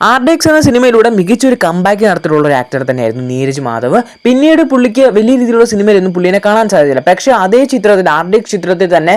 ആർഡെക്സ് എന്ന സിനിമയിലൂടെ മികച്ചൊരു കമ്പാക്ക് നടത്തിയിട്ടുള്ള ഒരു ആക്ടർ തന്നെയായിരുന്നു നീരജ് മാധവ്. പിന്നീട് പുള്ളിക്ക് വലിയ രീതിയിലുള്ള സിനിമയിലൊന്നും പുള്ളിനെ കാണാൻ സാധിച്ചില്ല പക്ഷേ അതേ ചിത്രത്തിൽ ആർഡെക്സ് ചിത്രത്തിൽ തന്നെ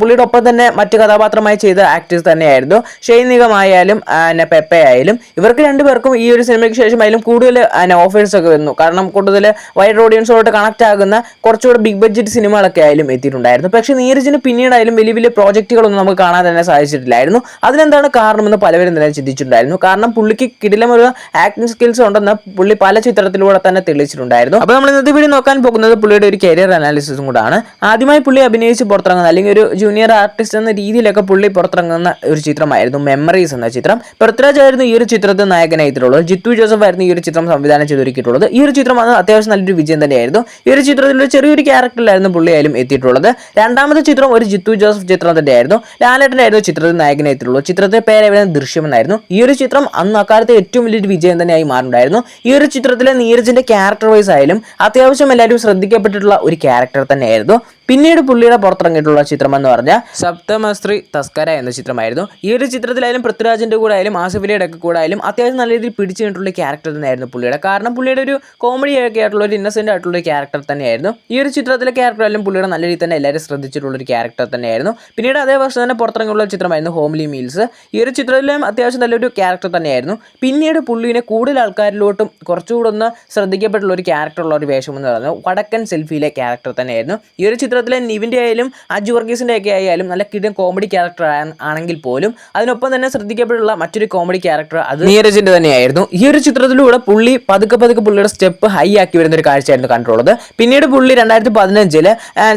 പുള്ളിയുടെ ഒപ്പം തന്നെ മറ്റ് കഥാപാത്രമായി ചെയ്ത ആക്ടേഴ്സ് തന്നെയായിരുന്നു. ഷെയ് നിഗമായാലും ആ, പിന്നെ പെപ്പെ ആയാലും ഇവർക്ക് രണ്ടുപേർക്കും ഈ ഒരു സിനിമയ്ക്ക് ശേഷമായാലും കൂടുതൽ ഓഫേഴ്സ് ഒക്കെ വന്നു കാരണം കൂടുതൽ വൈഡ് ഓഡിയൻസോട്ട് കണക്ട് ആകുന്ന കുറച്ചുകൂടെ ബിഗ് ബഡ്ജറ്റ് സിനിമകളൊക്കെ ആയാലും എത്തിയിട്ടുണ്ടായിരുന്നു. പക്ഷേ നീരജിന് പിന്നീടായാലും വലിയ വലിയ പ്രോജക്റ്റുകളൊന്നും നമുക്ക് കാണാൻ തന്നെ സാധിച്ചിട്ടില്ലായിരുന്നു. അതിനെന്താണ് കാരണമെന്ന് പലവരും തന്നെ ചിന്തിച്ചിട്ടുണ്ടായിരുന്നു. കാരണം പുള്ളിക്ക് കിടിലം ഒരു ആക്ടിംഗ് സ്കിൽസ് ഉണ്ടെന്ന് പുള്ളി പല ചിത്രത്തിലൂടെ തന്നെ തെളിയിച്ചിട്ടുണ്ടായിരുന്നു. അപ്പോൾ നമ്മൾ ഇന്നത്തെ വീഡിയോ നോക്കാൻ പോകുന്നത് പുള്ളിയുടെ ഒരു കരിയർ അനാലിസിസും കൂടാണ്. ആദ്യമായി പുള്ളി അഭിനയിച്ച് പുറത്തിറങ്ങുന്ന അല്ലെങ്കിൽ ഒരു ജൂനിയർ ആർട്ടിസ്റ്റ് എന്ന രീതിയിലൊക്കെ പുള്ളി പുറത്തിറങ്ങുന്ന ഒരു ചിത്രമായിരുന്നു മെമ്മറീസ് എന്ന ചിത്രം. പൃഥ്വിരാജ് ആയിരുന്നു ഈ ഒരു ചിത്രത്തിൽ നായകനായിട്ടുള്ളത്. ജിത്തു ജോസഫ് ആയിരുന്നു ഈ ഒരു ചിത്രം സംവിധാനം ചെയ്തൊരുക്കിയിട്ടുള്ളത് ഈ ഒരു ചിത്രം അത് അത്യാവശ്യം നല്ലൊരു വിജയം തന്നെയായിരുന്നു. ഈ ഒരു ചിത്രത്തിൽ ഒരു ചെറിയൊരു ക്യാരക്ടറിലായിരുന്നു പുള്ളിയായാലും എത്തിയിട്ടുള്ളത്. രണ്ടാമത്തെ ചിത്രം ഒരു ജിത്തു ജോസഫ് ചിത്രം തന്നെയായിരുന്നു. ലാലേട്ടനായിരുന്നു ചിത്രത്തിൽ നായകനായിട്ടുള്ളത്. ചിത്രത്തിന്റെ പേര് എവിടെ ദൃശ്യം എന്നായിരുന്നു. ഈ ഒരു ചിത്രം അന്ന് അക്കാലത്ത് ഏറ്റവും വലിയൊരു വിജയം തന്നെയായി മാറുണ്ടായിരുന്നു ഈ ഒരു ചിത്രത്തിലെ നീരജിന്റെ ക്യാരക്ടർ വൈസ് ആയാലും അത്യാവശ്യം എല്ലാവരും ശ്രദ്ധിക്കപ്പെട്ടിട്ടുള്ള ഒരു ക്യാരക്ടർ തന്നെയായിരുന്നു. പിന്നീട് പുള്ളിയുടെ പുറത്തിറങ്ങിയിട്ടുള്ള ചിത്രം എന്ന് പറഞ്ഞാൽ സപ്തമസ്ത്രീ തസ്കര എന്ന ചിത്രമായിരുന്നു. ഈ ഒരു ചിത്രത്തിലായാലും പൃഥ്വിരാജിന്റെ കൂടെ ആയാലും ആസിഫിലിയുടെ ഒക്കെ കൂടെ ആയാലും അത്യാവശ്യം നല്ല രീതിയിൽ പിടിച്ചു കണ്ടിട്ടുള്ള ക്യാരക്ടർ തന്നെയായിരുന്നു പുള്ളിയുടെ. കാരണം പുള്ളിയുടെ ഒരു കോമഡി ഒക്കെ ആയിട്ടുള്ള ഒരു ഇന്നസെന്റ് ആയിട്ടുള്ള ഒരു ക്യാരക്ടർ തന്നെയായിരുന്നു. ഈ ഒരു ചിത്രത്തിലെ ക്യാരക്ടർ ആയാലും പുള്ളിയുടെ നല്ല രീതിയിൽ തന്നെ എല്ലാവരും ശ്രദ്ധിച്ചിട്ടുള്ള ഒരു ക്യാരക്ടർ തന്നെയായിരുന്നു. പിന്നീട് അതേ വർഷം തന്നെ പുറത്തിറങ്ങിയുള്ള ചിത്രമായിരുന്നു ഹോംലി മീൽസ് ഈ ഒരു ചിത്രത്തിലും അത്യാവശ്യം നല്ലൊരു ക്യാരക്ടർ തന്നെയായിരുന്നു. പിന്നീട് പുള്ളിനെ കൂടുതൽ ആൾക്കാരിലോട്ടും കുറച്ചുകൂടെ ഒന്ന് ശ്രദ്ധിക്കപ്പെട്ടുള്ള ഒരു ക്യാരക്ടർ ഉള്ള ഒരു വേഷം എന്ന് പറയുന്നത് വടക്കൻ സെൽഫിയിലെ ക്യാരക്ടർ തന്നെയായിരുന്നു. ഈ ഒരു ചിത്രത്തിലെ നിവിന്റെ ആയാലും അജു വർഗീസിന്റെ ഒക്കെ ആയാലും നല്ല കിടൻ കോമഡി ക്യാരക്ടർ ആണെങ്കിൽ പോലും അതിനൊപ്പം തന്നെ ശ്രദ്ധിക്കപ്പെട്ടുള്ള മറ്റൊരു കോമഡി ക്യാരക്ടർ അത് നീരജിന്റെ തന്നെയായിരുന്നു. ഈ ഒരു ചിത്രത്തിലൂടെ പുള്ളി പതുക്കെ പതുക്കെ പുള്ളിയുടെ സ്റ്റെപ്പ് ഹൈ ആക്കി വരുന്ന ഒരു കാഴ്ചയായിരുന്നു കണ്ടിട്ടുള്ളത് പിന്നീട് പുള്ളി രണ്ടായിരത്തി പതിനഞ്ചിൽ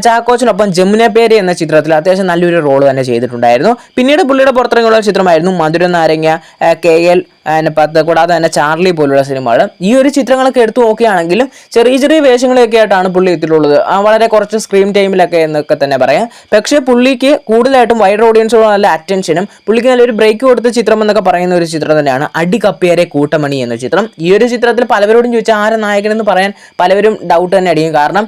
ചാക്കോച്ചിനൊപ്പം ജമുന പേര് എന്ന ചിത്രത്തിൽ അത്യാവശ്യം നല്ലൊരു റോൾ തന്നെ ചെയ്തിട്ടുണ്ടായിരുന്നു. പിന്നീട് പുള്ളിയുടെ പുറത്തിറങ്ങിയുള്ള ചിത്രമായിരുന്നു മധുര നാരങ്ങ കെ എൽ പത്ത് കൂടാതെ തന്നെ ചാർലി പോലുള്ള സിനിമകൾ ഈ ഒരു ചിത്രങ്ങളൊക്കെ എടുത്തു നോക്കുകയാണെങ്കിലും ചെറിയ ചെറിയ വേഷങ്ങളൊക്കെ ആയിട്ടാണ് പുള്ളി എത്തിയിട്ടുള്ളത്. വളരെ കുറച്ച് സ്ക്രീൻ ടൈമിലൊക്കെ എന്നൊക്കെ തന്നെ പറയാം. പക്ഷേ പുള്ളിക്ക് കൂടുതലായിട്ടും വൈഡ് ഓഡിയൻസോട് നല്ല അറ്റൻഷനും പുള്ളിക്ക് നല്ലൊരു ബ്രേക്ക് കൊടുത്ത ചിത്രം എന്നൊക്കെ പറയുന്ന ഒരു ചിത്രം തന്നെയാണ് അടി കപ്പിയരെ കൂട്ടമണി എന്ന ചിത്രം. ഈ ഒരു ചിത്രത്തിൽ പലവരോടും ചോദിച്ചാൽ ആരെ നായകൻ എന്ന് പറയാൻ പലവരും ഡൗട്ട് തന്നെ അടിക്കും കാരണം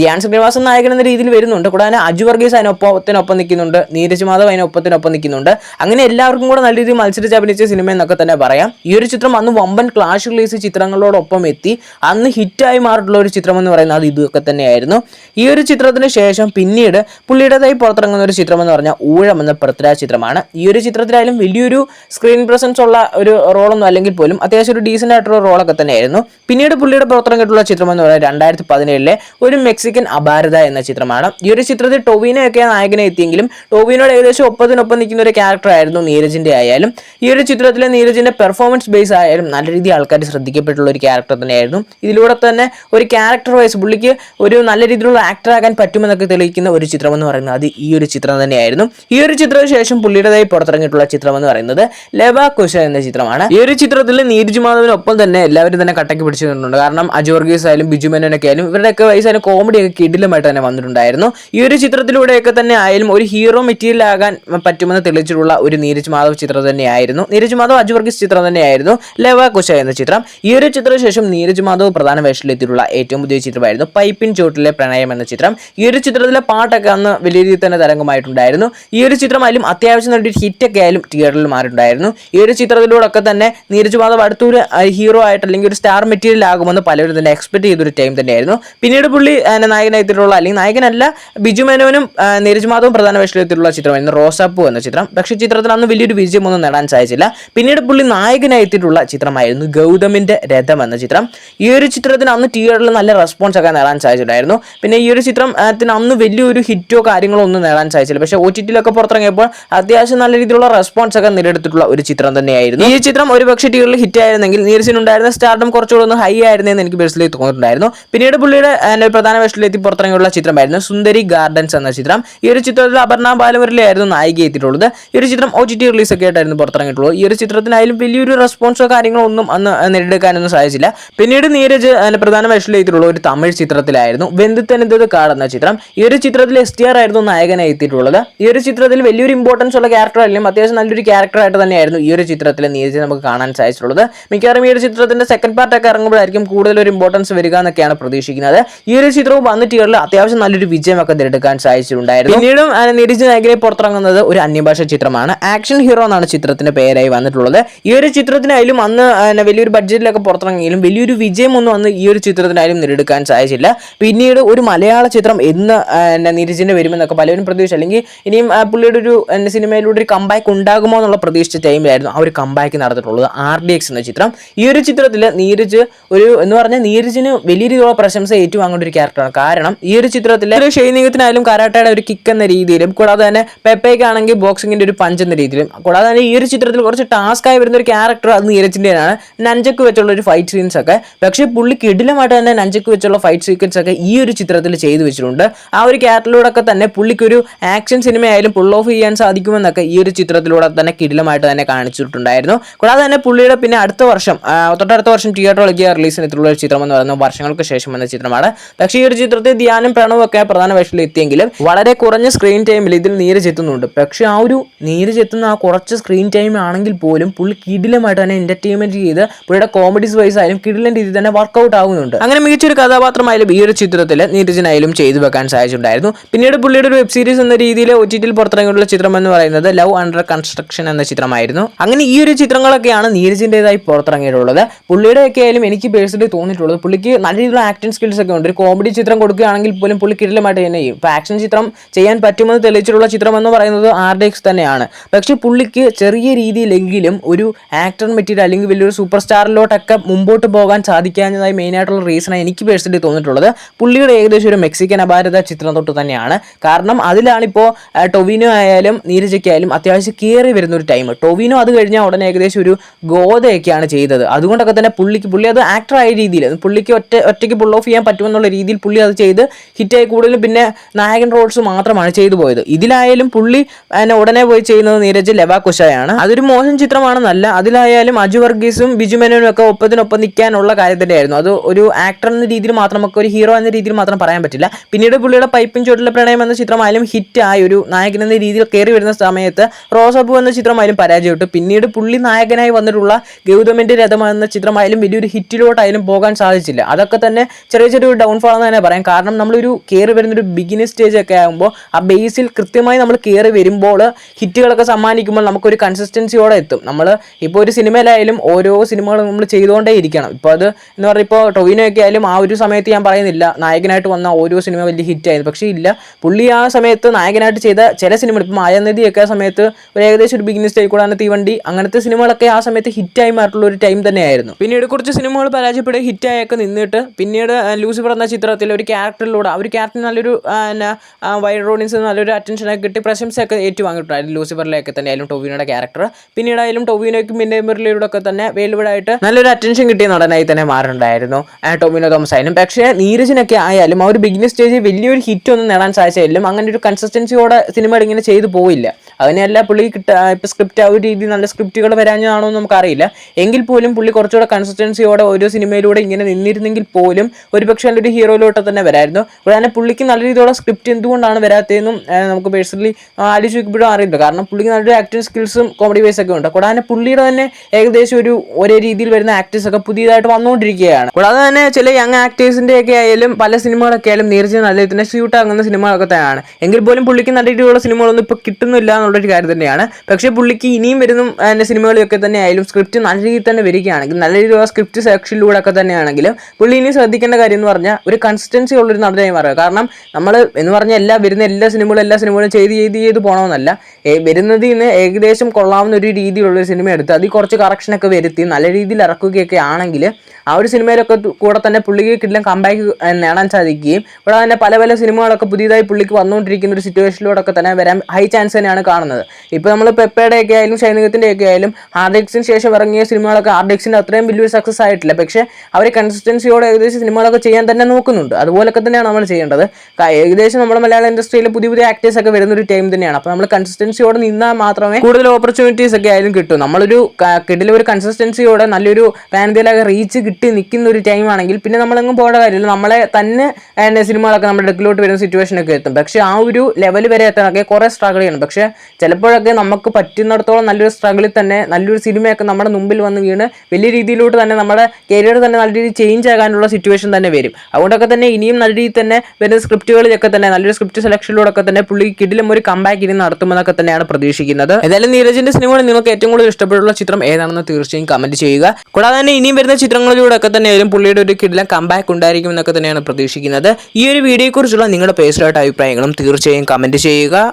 ധ്യാൻ ശ്രീനിവാസൻ നായകൻ എന്ന രീതിയിൽ വരുന്നുണ്ട്. കൂടാതെ അജു വർഗീസ് അതിനൊപ്പത്തിനൊപ്പം നിൽക്കുന്നുണ്ട്. നീരജ് മാധവ് അതിനൊപ്പത്തിനൊപ്പം നിൽക്കുന്നുണ്ട്. അങ്ങനെ എല്ലാവർക്കും കൂടെ നല്ല രീതിയിൽ മത്സരിച്ച് അഭിനയിച്ച സിനിമ എന്നൊക്കെ തന്നെ പറയാം. ഈ ഒരു ചിത്രം അന്ന് വമ്പൻ ക്ലാഷ് റിലീസ് ചിത്രങ്ങളോടൊപ്പം എത്തി. അന്ന് ഹിറ്റായി മാറിയിട്ടുള്ള ഒരു ചിത്രം എന്ന് പറയുന്നത് അത് ഇതൊക്കെ തന്നെയായിരുന്നു. ഈ ഒരു ചിത്രത്തിന് ശേഷം പിന്നീട് പുള്ളിയുടേതായി പുറത്തിറങ്ങുന്ന ഒരു ചിത്രം എന്ന് പറഞ്ഞാൽ ഊഴം എന്ന പൃഥ്വിരാജ് ചിത്രമാണ്. ഈ ഒരു ചിത്രത്തിലായാലും വലിയൊരു സ്ക്രീൻ പ്രസൻസ് ഉള്ള ഒരു റോളൊന്നും അല്ലെങ്കിൽ പോലും അത്യാവശ്യം ഒരു ഡീസന്റ് ആയിട്ടുള്ള റോളൊക്കെ തന്നെയായിരുന്നു. പിന്നീട് പുള്ളിയുടെ പുറത്തിറങ്ങിയിട്ടുള്ള ചിത്രം എന്ന് പറയുന്നത് രണ്ടായിരത്തി പതിനേഴിലെ ഒരു മെക്സിക്കൻ അപാരത എന്ന ചിത്രമാണ്. ഈ ഒരു ചിത്രത്തിൽ ടൊവിനൊക്കെ നായകനെ എത്തിയെങ്കിലും ടൊവിനോട് ഏകദേശം ഒപ്പത്തിനൊപ്പം നിൽക്കുന്ന ഒരു ക്യാരക്ടറായിരുന്നു നീരജിന്റെ ആയാലും. ഈ ഒരു ചിത്രത്തിലെ നീരജിന്റെ പെർഫോമൻസ് ബേസ് ആയാലും നല്ല രീതിയിൽ ആൾക്കാർ ശ്രദ്ധിക്കപ്പെട്ടുള്ള ഒരു ക്യാരക്ടർ തന്നെയായിരുന്നു. ഇതിലൂടെ തന്നെ ഒരു ക്യാരക്ടർ വൈസ് പുള്ളിക്ക് ഒരു നല്ല രീതിയിലുള്ള ആക്ടർ ആകാൻ പറ്റുമെന്നൊക്കെ തെളിയിക്കുന്ന ഒരു ചിത്രം എന്ന് പറയുന്നത് അത് ഈ ഒരു ചിത്രം തന്നെയായിരുന്നു. ഈ ഒരു ചിത്രത്തിന് ശേഷം പുള്ളിയുടേതായി പുറത്തിറങ്ങിയിട്ടുള്ള ചിത്രം എന്ന് പറയുന്നത് ലെബ കുശ എന്ന ചിത്രമാണ്. ഈ ഒരു ചിത്രത്തിൽ നീരജ് മാധവിനൊപ്പം തന്നെ എല്ലാവരും തന്നെ കട്ടക്ക് പിടിച്ചിട്ടുണ്ട് കാരണം അജു വർഗീസ് ആയാലും ബിജു മേനോനൊക്കെ ആയാലും ഇവരുടെയൊക്കെ വയസ്സായാലും കോമഡിയൊക്കെ കിടിലമായിട്ട് തന്നെ വന്നിട്ടുണ്ടായിരുന്നു. ഈ ഒരു ചിത്രത്തിലൂടെയൊക്കെ തന്നെ ആയാലും ഒരു ഹീറോ മെറ്റീരിയൽ ആകാൻ പറ്റുമെന്ന് തെളിയിച്ചിട്ടുള്ള ഒരു നീരജ് മാധവ് ചിത്രം തന്നെയായിരുന്നു. നീരജ് മാധവ് അജു വർഗീസ് തന്നെയായിരുന്നു ലവ കുശ എന്ന ചിത്രം. ഈ ഒരു ചിത്രത്തിന് ശേഷം നീരജ് മാധവ് പ്രധാന വേഷത്തിലെത്തിയിട്ടുള്ള ഏറ്റവും പുതിയ ചിത്രമായിരുന്നു പൈപ്പിൻ ചോട്ടിലെ പ്രണയം എന്ന ചിത്രം. ഈ ഒരു ചിത്രത്തിലെ പാട്ടൊക്കെ അന്ന് വലിയ രീതിയിൽ തന്നെ തരംഗമായിട്ടുണ്ടായിരുന്നു. ഈ ഒരു ചിത്രമായാലും അത്യാവശ്യം നല്ലൊരു ഹിറ്റൊക്കെ ആയാലും തിയേറ്ററിൽ മാറിയിട്ടുണ്ടായിരുന്നു. ഈ ഒരു ചിത്രത്തിലൂടെ ഒക്കെ തന്നെ നീരജ് മാധവ് അടുത്തൊരു ഹീറോ ആയിട്ട് അല്ലെങ്കിൽ ഒരു സ്റ്റാർ മെറ്റീരിയൽ ആകുമെന്ന് പലരും തന്നെ എക്സ്പെക്ട് ചെയ്തൊരു ടൈം തന്നെയായിരുന്നു. പിന്നീട് പുള്ളി നായകനായിട്ടുള്ള അല്ലെങ്കിൽ നായകനല്ല ബിജു മേനോനും നീരജ് മാധവും പ്രധാന വേഷത്തിലെത്തിയിട്ടുള്ള ചിത്രമായിരുന്നു റോസാപ്പൂ എന്ന ചിത്രം. പക്ഷേ ചിത്രത്തിൽ അന്ന് വലിയൊരു വിജയമൊന്നും നേടാൻ സാധിച്ചില്ല. പിന്നീട് പുള്ളി നായകനായി എത്തിയിട്ടുള്ള ചിത്രമായിരുന്നു ഗൗതമിന്റെ രഥം എന്ന ചിത്രം. ഈ ഒരു ചിത്രത്തിന് അന്ന് തിയേറ്ററിൽ നല്ല റെസ്പോൺസ് ഒക്കെ നേടാൻ സാധിച്ചിട്ടുണ്ടായിരുന്നു. പിന്നെ ഈ ഒരു ചിത്രത്തിന് അന്ന് വലിയൊരു ഹിറ്റോ കാര്യങ്ങളോ ഒന്നും നേടാൻ സാധിച്ചില്ല. പക്ഷേ ഒ ടി ടിയിലൊക്കെ പുറത്തിറങ്ങിയപ്പോൾ അത്യാവശ്യം നല്ല രീതിയിലുള്ള റെസ്പോൺസ് ഒക്കെ നേടിയെടുത്തിട്ടുള്ള ഒരു ചിത്രം തന്നെയായിരുന്നു. ഈ ചിത്രം ഒരു പക്ഷേ തിയേറ്ററിൽ ഹിറ്റ് ആയിരുന്നെങ്കിൽ നീരസിനുണ്ടായിരുന്ന സ്റ്റാർഡം കുറച്ചുകൂടെ ഒന്ന് ഹൈ ആയിരുന്നെന്ന് എനിക്ക് പേഴ്സണലി തോന്നിയിട്ടുണ്ടായിരുന്നു. പിന്നീട് പുള്ളിയുടെ പ്രധാന വേഷത്തിലെത്തി പുറത്തിറങ്ങിയുള്ള ചിത്രമായിരുന്നു സുന്ദരി ഗാർഡൻസ് എന്ന ചിത്രം. ഈ ഒരു ചിത്രത്തിൽ അപർണ ബാലമുരളിയായിരുന്നു നായിക എത്തിയിട്ടുള്ളത്. ഈ ഒരു ചിത്രം ഒ ടി ടി റിലീസ് ഒക്കെ ആയിട്ടായിരുന്നു പുറത്തിറങ്ങിയിട്ടുള്ളത്. ഈ ഒരു ചിത്രത്തിനായാലും വലിയൊരു റെസ്പോൺസോ കാര്യങ്ങളോ ഒന്നും അന്ന് നേടിയെടുക്കാനൊന്നും സാധിച്ചില്ല. പിന്നീട് നീരജ് അതിന്റെ പ്രധാന വേഷത്തിലുള്ള ഒരു തമിഴ് ചിത്രത്തിലായിരുന്നു. വെന്തുത്തനെന്തത് കാട് എന്ന ചിത്രം. ഈ ഒരു ചിത്രത്തിൽ എസ് ടി ആർ ആയിരുന്നു നായകനായി എത്തിയിട്ടുള്ളത്. ഈ ഒരു ചിത്രത്തിൽ വലിയൊരു ഇമ്പോർട്ടൻസ് ഉള്ള ക്യാരക്ടർ ആയാലും അത്യാവശ്യം നല്ലൊരു ക്യാരക്ടറായിട്ട് തന്നെയായിരുന്നു ഈ ഒരു ചിത്രത്തിൽ നീരജ് നമുക്ക് കാണാൻ സാധിച്ചിട്ടുള്ളത്. മിക്കവാറും ഈ ഒരു ചിത്രത്തിന്റെ സെക്കൻഡ് പാർട്ടൊക്കെ ഇറങ്ങുമ്പോഴായിരിക്കും കൂടുതൽ ഒരു ഇമ്പോർട്ടൻസ് വരിക എന്നൊക്കെയാണ് പ്രതീക്ഷിക്കുന്നത്. ഈ ഒരു ചിത്രവും വന്നിട്ടുകളിൽ അത്യാവശ്യം നല്ലൊരു വിജയമൊക്കെ നേടിയെടുക്കാൻ സാധിച്ചിട്ടുണ്ടായിരുന്നു. പിന്നീടും നീരജ് നായകനെ പുറത്തിറങ്ങുന്നത് ഒരു അന്യഭാഷ ചിത്രമാണ്. ആക്ഷൻ ഹീറോ എന്നാണ് ചിത്രത്തിന്റെ പേരായി വന്നിട്ടുള്ളത്. ഈ ഒരു ഒരു ചിത്രത്തിനായാലും അന്ന് വലിയൊരു ബഡ്ജറ്റിലൊക്കെ പുറത്തിറങ്ങിയാലും വലിയൊരു വിജയമൊന്നും അന്ന് ഈ ഒരു ചിത്രത്തിനായാലും നേടിയെടുക്കാൻ സാധിച്ചില്ല. പിന്നീട് ഒരു മലയാള ചിത്രം എന്ന് എന്നെ നീരജിന്റെ വരുമെന്നൊക്കെ പലരും പ്രതീക്ഷിച്ചു അല്ലെങ്കിൽ ഇനിയും പുള്ളിയുടെ ഒരു എന്റെ സിനിമയിലൂടെ ഒരു കമ്പാക്ക് ഉണ്ടാകുമോ എന്നുള്ള പ്രതീക്ഷിച്ച ടൈമിലായിരുന്നു ആ ഒരു കമ്പാക്ക് നടന്നിട്ടുള്ളത്. ആർ ഡി എക്സ് എന്ന ചിത്രം. ഈ ഒരു ചിത്രത്തിൽ നീരജ് ഒരു എന്ന് പറഞ്ഞാൽ നീരജിന് വലിയ രീതിയിലുള്ള പ്രശംസ ഏറ്റുവാങ്ങേണ്ട ഒരു ക്യാരക്ടറാണ് കാരണം ഈ ഒരു ചിത്രത്തിൽ ഒരു ഷൈനികത്തിനായാലും കരാട്ടയുടെ ഒരു കിക്ക് എന്ന രീതിയിലും കൂടാതെ തന്നെ പെപ്പയ്ക്കാണെങ്കിൽ ബോക്സിങ്ങിന്റെ ഒരു പഞ്ച് എന്ന രീതിയിലും കൂടാതെ തന്നെ ഈ ഒരു ചിത്രത്തിൽ കുറച്ച് ടാസ്ക് ആയി വരുന്ന ഒരു ക്യാരക്ടർ അത് നീരജിന്റെയാണ് നഞ്ചക്ക് വെച്ചുള്ള ഒരു ഫൈറ്റ് സീൻസ് ഒക്കെ. പക്ഷേ പുള്ളി കിടിലമായിട്ട് തന്നെ നഞ്ചക്ക് വെച്ചുള്ള ഫൈറ്റ് സീക്വൻസ് ഒക്കെ ഈ ഒരു ചിത്രത്തിൽ ചെയ്തു വെച്ചിട്ടുണ്ട്. ആ ഒരു ക്യാരക്ടറിലൂടെ ഒക്കെ തന്നെ പുള്ളിക്കൊരു ആക്ഷൻ സിനിമയായാലും പുൾ ഓഫ് ചെയ്യാൻ സാധിക്കുമെന്നൊക്കെ ഈ ഒരു ചിത്രത്തിലൂടെ തന്നെ കിടിലമായിട്ട് തന്നെ കാണിച്ചിട്ടുണ്ടായിരുന്നു. കൂടാതെ തന്നെ പുള്ളിയുടെ പിന്നെ അടുത്ത വർഷം തൊട്ടടുത്ത വർഷം തിയേറ്ററിലേക്ക് ചെയ്തിട്ടുള്ള ഒരു ചിത്രം എന്ന് പറയുന്നത് വർഷങ്ങൾക്ക് ശേഷം വന്ന ചിത്രമാണ്. പക്ഷേ ഈ ഒരു ചിത്രത്തിൽ ധ്യാനം പ്രണവും ഒക്കെ പ്രധാന വേഷത്തിൽ എത്തിയെങ്കിലും വളരെ കുറഞ്ഞ സ്ക്രീൻ ടൈമിൽ ഇതിൽ നീരജ് എത്തുന്നുണ്ട്. പക്ഷേ ആ ഒരു നീരജ് എത്തുന്ന ആ കുറച്ച് സ്ക്രീൻ ടൈം ആണെങ്കിൽ പോലും പുള്ളി കിടിലമായിട്ട് തന്നെ എന്റർടൈൻമെന്റ് ചെയ്ത് പുള്ളിയുടെ കോമഡീസ് വൈസ് ആയാലും കിടിലൻ രീതിയിൽ തന്നെ വർക്കൗട്ട് ആകുന്നുണ്ട് അങ്ങനെ മികച്ചൊരു കഥാപാത്രമായാലും ഈ ഒരു ചിത്രത്തിൽ നീരജനായാലും ചെയ്തു വെക്കാൻ സാധിച്ചിട്ടുണ്ടായിരുന്നു. പിന്നീട് പുള്ളിയുടെ ഒരു വെബ് സീരീസ് എന്ന രീതിയിൽ ഒ ടി ടിയിൽ ചിത്രം എന്ന് പറയുന്നത് ലവ് അണ്ടർ കൺസ്ട്രക്ഷൻ എന്ന ചിത്രമായിരുന്നു. അങ്ങനെ ഈ ഒരു ചിത്രങ്ങളൊക്കെയാണ് നീരജിന്റെതായി പുറത്തിറങ്ങിയിട്ടുള്ളത്. പുള്ളിയുടെ ഒക്കെ ആയാലും എനിക്ക് പേഴ്സണലി തോന്നിയിട്ടുള്ളത് പുള്ളിക്ക് നല്ല രീതിയിലുള്ള ആക്ടിംഗ് സ്കിൽസ് ഒക്കെ ഉണ്ട്. ഒരു കോമഡി ചിത്രം കൊടുക്കുകയാണെങ്കിൽ പോലും പുള്ളി കിടിലമായിട്ട് തന്നെ ചെയ്യും. ഇപ്പോൾ ആക്ഷൻ ചിത്രം ചെയ്യാൻ പറ്റുമെന്ന് തെളിയിച്ചിട്ടുള്ള ചിത്രം എന്ന് പറയുന്നത് ആർ ഡി എക്സ് തന്നെയാണ്. പക്ഷേ പുള്ളിക്ക് ചെറിയ രീതിയിലെങ്കിലും ഒരു ആക്ടർ മെറ്റീരിയൽ അല്ലെങ്കിൽ വലിയൊരു സൂപ്പർ സ്റ്റാറിലോട്ടൊക്കെ മുമ്പോട്ട് പോകാൻ സാധിക്കാഞ്ഞതായി മെയിനായിട്ടുള്ള റീസണാണ് എനിക്ക് പേഴ്സണലി തോന്നിയിട്ടുള്ളത്. പുള്ളിയുടെ ഏകദേശം ഒരു മെക്സിക്കൻ അപാരത ചിത്രം തൊട്ട് തന്നെയാണ്. കാരണം അതിലാണിപ്പോൾ ടൊവിനോ ആയാലും നീരജയ്ക്കായാലും അത്യാവശ്യം കയറി വരുന്ന ഒരു ടൈം ടൊവിനോ അത് കഴിഞ്ഞാൽ ഉടനെ ഏകദേശം ഒരു ഗോതയൊക്കെയാണ് ചെയ്തത്. അതുകൊണ്ടൊക്കെ തന്നെ പുള്ളിക്ക് പുള്ളി അത് ആക്ടർ ആയ രീതിയിൽ പുള്ളിക്ക് ഒറ്റ ഒറ്റയ്ക്ക് പുൾ ഓഫ് ചെയ്യാൻ പറ്റുമെന്നുള്ള രീതിയിൽ പുള്ളി അത് ചെയ്ത് ഹിറ്റായി കൂടുതലും പിന്നെ നായകൻ റോൾസ് മാത്രമാണ് ചെയ്തു പോയത്. ഇതിലായാലും പുള്ളി എന്നെ ഉടനെ പോയി ചെയ്യുന്നത് നീരജ് ലവാകുശായാണ് അതൊരു മോശം ചിത്രമാണെന്നല്ല അതിലായാലും അജു വർഗീസും ബിജു മേനോനും ഒക്കെ ഒപ്പത്തിനൊപ്പം നിൽക്കാനുള്ള കാര്യം തന്നെയായിരുന്നു. അത് ഒരു ആക്ടർ എന്ന രീതിയിൽ മാത്രം നമുക്ക് ഒരു ഹീറോ എന്ന രീതിയിൽ മാത്രം പറയാൻ പറ്റില്ല. പിന്നീട് പുള്ളിയുടെ പൈപ്പിൻ ചോട്ടിലെ പ്രണയം എന്ന ചിത്രമായാലും ഹിറ്റായി ഒരു നായകൻ എന്ന രീതിയിൽ കയറി വരുന്ന സമയത്ത് റോസബു എന്ന ചിത്രമായാലും പരാജയപ്പെട്ടു. പിന്നീട് പുള്ളി നായകനായി വന്നിട്ടുള്ള ഗൗതമിന്റെ രഥം എന്ന ചിത്രമായാലും വലിയൊരു ഹിറ്റിലോട്ടായാലും പോകാൻ സാധിച്ചില്ല. അതൊക്കെ തന്നെ ചെറിയ ചെറിയ ഡൗൺഫോൾ എന്ന് തന്നെ പറയാം. കാരണം നമ്മളൊരു കയറി വരുന്നൊരു ബിഗിനിങ് സ്റ്റേജ് ഒക്കെ ആകുമ്പോൾ ആ ബേസിൽ കൃത്യമായി നമ്മൾ കയറി വരുമ്പോൾ ഹിറ്റുകളൊക്കെ സമ്മാനിക്കുമ്പോൾ നമുക്കൊരു കൺസിസ്റ്റൻസിയോടെ എത്തും. നമ്മൾ ഇപ്പോൾ ഒരു സിനിമയിലായാലും ഓരോ സിനിമകളും നമ്മൾ ചെയ്തുകൊണ്ടേ ഇരിക്കണം. ഇപ്പോൾ അത് എന്ന് പറഞ്ഞാൽ ഇപ്പോൾ ടൊവിനോയൊക്കെ ആയാലും ആ ഒരു സമയത്ത് ഞാൻ പറയുന്നില്ല. നായകനായിട്ട് വന്ന ഓരോ സിനിമ വലിയ ഹിറ്റായിരുന്നു പക്ഷേ ഇല്ല. പുള്ളി ആ സമയത്ത് നായകനായിട്ട് ചെയ്ത ചില സിനിമകൾ ഇപ്പോൾ മായാനദിയൊക്കെ ആ സമയത്ത് ഒരു ഏകദേശം ഒരു ബിഗിനർ സ്റ്റേജ് കൂടാതെ തീവണ്ടി. അങ്ങനത്തെ സിനിമകളൊക്കെ ആ സമയത്ത് ഹിറ്റായി മാറിയിട്ടുള്ള ഒരു ടൈം തന്നെയായിരുന്നു. പിന്നീട് കുറച്ച് സിനിമകൾ പരാജയപ്പെട്ട് ഹിറ്റായൊക്കെ നിന്നിട്ട് പിന്നീട് ലൂസിഫർ എന്ന ചിത്രത്തിൽ ഒരു ക്യാരക്ടറിലൂടെ ആ ഒരു ക്യാരക്ടർ നല്ലൊരു എന്നാ വൈഡ് റോഡിൻസ് നല്ലൊരു അറ്റൻഷനൊക്കെ കിട്ടി പ്രശംസയൊക്കെ ഏറ്റുവാങ്ങിയിട്ടുണ്ടായിരുന്നു ലൂസിഫറിലൊക്കെ തന്നെ ആയാലും ടൊവിനോയുടെ ക്യാരക്ടർ പിന്നീടായാലും ടൊവിനോയ്ക്കും പിന്നെ എമിറിലൂടെ ഒക്കെ തന്നെ വേലുവിടായിട്ട് നല്ലൊരു അറ്റൻഷൻ കിട്ടിയ നടനായി തന്നെ മാറുന്നുണ്ടായിരുന്നു. ടോമിനോ തോമസ് ആയാലും പക്ഷേ നീരജിനൊക്കെ ആയാലും ആ ഒരു ബിഗിനിങ് സ്റ്റേജിൽ വലിയൊരു ഹിറ്റ് ഒന്നും നേടാൻ സാധിച്ചില്ല അങ്ങനെ ഒരു കൺസിസ്റ്റൻസിയോടെ സിനിമകൾ ഇങ്ങനെ ചെയ്തു പോയില്ല. അതിനല്ല പുള്ളി കിട്ട ഇപ്പം സ്ക്രിപ്റ്റ് ആ ഒരു രീതിയിൽ നല്ല സ്ക്രിപ്റ്റുകൾ വരാഞ്ഞതാണോ എന്ന് നമുക്കറിയില്ല. എങ്കിൽ പോലും പുള്ളി കുറച്ചുകൂടെ കൺസിസ്റ്റൻസിയോടെ ഓരോ സിനിമയിലൂടെ ഇങ്ങനെ നിന്നിരുന്നെങ്കിൽ പോലും ഒരുപക്ഷെ നല്ലൊരു ഹീറോയിലോട്ട് തന്നെ വരായിരുന്നു. കൂടാതെ പുള്ളിക്ക് നല്ല രീതിയിലുള്ള സ്ക്രിപ്റ്റ് എന്തുകൊണ്ടാണ് വരാത്തതെന്നും നമുക്ക് പേഴ്സണലി ആലോചിച്ച് നോക്കുമ്പോഴും അറിയില്ല. കാരണം പുള്ളിക്ക് നല്ലൊരു ആക്ടിങ് സ്കിൽസും കോമഡി വൈസ് ഒക്കെ ഉണ്ട്. കൂടാതെ പുള്ളിയുടെ തന്നെ ഏകദേശം ഒരു ഒരേ രീതിയിൽ വരുന്ന ആക്ടേഴ്സ് ഒക്കെ പുതിയതായിട്ട് വന്നുകൊണ്ടിരിക്കുകയാണ്. കൂടാതെ തന്നെ ചില യങ് ആക്ടേഴ്സിന്റെയൊക്കെ ആയാലും പല സിനിമകളൊക്കെ ആയാലും നേരിച്ച് നല്ല തന്നെ സ്യൂട്ട് ആകുന്ന സിനിമകളൊക്കെ തന്നെയാണ്. എങ്കിൽ പോലും പുള്ളിക്ക് നല്ല രീതിയിലുള്ള സിനിമകളൊന്നും ഇപ്പോൾ കിട്ടുന്നില്ല എന്നുള്ളൊരു കാര്യം തന്നെയാണ്. പക്ഷേ പുള്ളിക്ക് ഇനിയും വരുന്ന എന്റെ സിനിമകളിലൊക്കെ തന്നെ ആയാലും സ്ക്രിപ്റ്റ് നല്ല രീതിയിൽ തന്നെ വരികയാണെങ്കിൽ നല്ല രീതിയിലുള്ള സ്ക്രിപ്റ്റ് സെക്ഷനിലൂടെ ഒക്കെ തന്നെയാണെങ്കിലും പുള്ളി ഇനി ശ്രദ്ധിക്കേണ്ട കാര്യം എന്ന് പറഞ്ഞാൽ ഒരു കൺസിസ്റ്റൻസി ഉള്ളൊരു നടനായി മാറുക കാരണം നമ്മൾ എന്ന് പറഞ്ഞാൽ എല്ലാ വരുന്ന എല്ലാ സിനിമകളും എല്ലാ സിനിമകളും ചെയ്ത് ചെയ്ത് ചെയ്ത് പോകണമെന്നല്ല വരുന്നതിൽ നിന്ന് ഏകദേശം കൊള്ളാവുന്ന ഒരു രീതിയിലുള്ള ഒരു സിനിമ എടുത്ത് അതിൽ കുറച്ച് കറക്ഷനൊക്കെ വരുത്തി നല്ല രീതിയിൽ ഇറക്കുകയൊക്കെ ആണെങ്കിൽ ആ ഒരു സിനിമയിലൊക്കെ കൂടെ തന്നെ പുള്ളിക്ക് കിട്ടില്ല കമ്പാക്ക് നേടാൻ സാധിക്കുകയും ഇവിടെ തന്നെ പല പല സിനിമകളൊക്കെ പുതിയതായി പുള്ളിക്ക് വന്നുകൊണ്ടിരിക്കുന്ന ഒരു സിറ്റുവേഷനിലൂടെയൊക്കെ തന്നെ വരാൻ ഹൈ ചാൻസ് തന്നെയാണ് കാണുന്നത്. ഇപ്പോൾ നമ്മൾ പെപ്പയുടെ ഒക്കെ ആയാലും ഷൈനികത്തിന്റെ ഒക്കെ ആയാലും ഹാർഡിക്സിന് ശേഷം ഇറങ്ങിയ സിനിമകളൊക്കെ ഹാർഡിക്സിന്റെ അത്രയും വലിയൊരു സക്സസ് ആയിട്ടില്ല. പക്ഷേ അവർ കൺസിസ്റ്റൻസിയോടെ ഏകദേശം സിനിമകളൊക്കെ ചെയ്യാൻ തന്നെ നോക്കുന്നുണ്ട്. അതുപോലൊക്കെ തന്നെയാണ് നമ്മൾ ചെയ്യേണ്ടത്. ഏകദേശം നമ്മുടെ മലയാള ഇൻഡസ്ട്രിയിൽ പുതിയ പുതിയ ആക്ടേഴ്സ് ഒക്കെ വരുന്ന ഒരു ടൈം തന്നെയാണ്. അപ്പോൾ നമ്മൾ കൺസിസ്റ്റൻസിയോടെ നിന്നാൽ മാത്രമേ കൂടുതൽ ഓപ്പർച്യൂണിറ്റീസ് ഒക്കെ ആയാലും കിട്ടും. നമ്മളൊരു കിടിലൊരു കൺസിസ്റ്റൻസിയോടെ നല്ലൊരു പാനന്തിയിലൊക്കെ റീച്ച് കിട്ടി. നിൽക്കുന്ന ഒരു ടൈം ആണെങ്കിൽ പിന്നെ നമ്മളെങ്ങും പോകേണ്ട കാര്യമില്ല. നമ്മളെ തന്നെ എന്നെ സിനിമകളൊക്കെ നമ്മുടെ ഇടക്കിലോട്ട് വരുന്ന സിറ്റുവേഷൻ ഒക്കെ എത്തും. പക്ഷേ ആ ഒരു ലെവൽ വരെ എത്താനൊക്കെ കുറേ സ്ട്രഗിൾ ചെയ്യണം. പക്ഷേ ചിലപ്പോഴൊക്കെ നമുക്ക് പറ്റുന്നിടത്തോളം നല്ലൊരു സ്ട്രഗിളിൽ തന്നെ നല്ലൊരു സിനിമയൊക്കെ നമ്മുടെ മുമ്പിൽ വന്ന് വീണ് വലിയ രീതിയിലോട്ട് തന്നെ നമ്മുടെ കരിയർ തന്നെ നല്ല രീതിയിൽ ചേഞ്ച് ആകാനുള്ള സിറ്റുവേഷൻ തന്നെ വരും. അതുകൊണ്ടൊക്കെ തന്നെ ഇനിയും നല്ല രീതിയിൽ തന്നെ വരുന്ന സ്ക്രിപ്റ്റുകളിലൊക്കെ തന്നെ നല്ലൊരു സ്ക്രിപ്റ്റ് സെലക്ഷനിലൂടെ തന്നെ പുള്ളി കിടിലും ഒരു കമ്പാക്ക് ഇനി നടത്തുമെന്നൊക്കെ തന്നെയാണ് പ്രതീക്ഷിക്കുന്നത്. ഏതായാലും നീരജിന്റെ സിനിമകൾ നിങ്ങൾക്ക് ഏറ്റവും കൂടുതൽ ഇഷ്ടപ്പെട്ടുള്ള ചിത്രം ഏതാണെന്ന് തീർച്ചയായും കമന്റ് ചെയ്യുക. കൂടാതെ തന്നെ ഇനിയും വരുന്ന ചിത്രങ്ങളിലൂടെ ഒക്കെ തന്നെ ആയാലും പുള്ളിയുടെ ഒരു കിടിലം കമ്പാക്ക് ഉണ്ടായിരിക്കും എന്നൊക്കെ തന്നെയാണ് പ്രതീക്ഷിക്കുന്നത്. ഈ ഒരു വീഡിയോയെക്കുറിച്ചുള്ള നിങ്ങളുടെ പേഴ്സണലായിട്ട് അഭിപ്രായങ്ങളും തീർച്ചയായും കമന്റ് ചെയ്യുക.